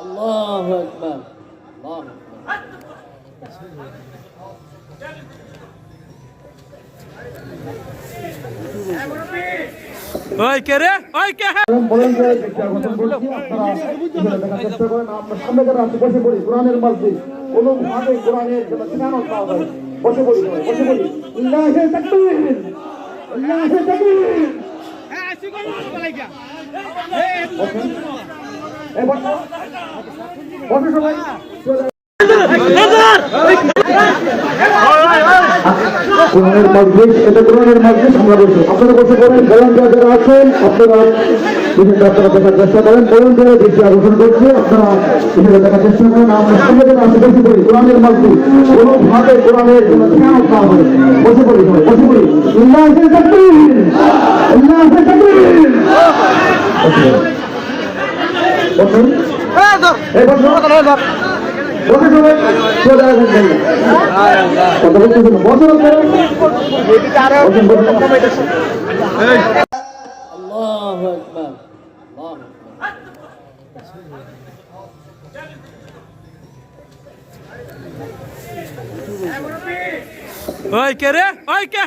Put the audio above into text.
আল্লাহ একবার ওই কে রে ওই কে বলেন যে সামনে যারা আছে বসে পড়ি কোরআনের মাঝে কোনো ভাবে বসো সবাই কোরআনের মসজিদ এটা কোরআনের মসজিদ আমরা বলছি। আপনারা বসে পড়েন ভলান্টিয়ার যারা আছেন, আপনারা বিভিন্ন আপনারা দেখার চেষ্টা করেন। ভলান্টিয়ার দৃষ্টি আকর্ষণ করছে, আপনারা বিভিন্ন দেখার চেষ্টা করেন। আমরা যারা আছে, বসে পড়ি। কোরআনের মসজিদ কোনো ভাবে কোরআনের বসে পড়ি বসে পড়ি। ইল্লাহে তাকবীর ইল্লাহে তাকবীর ওই কে রে? ওই কে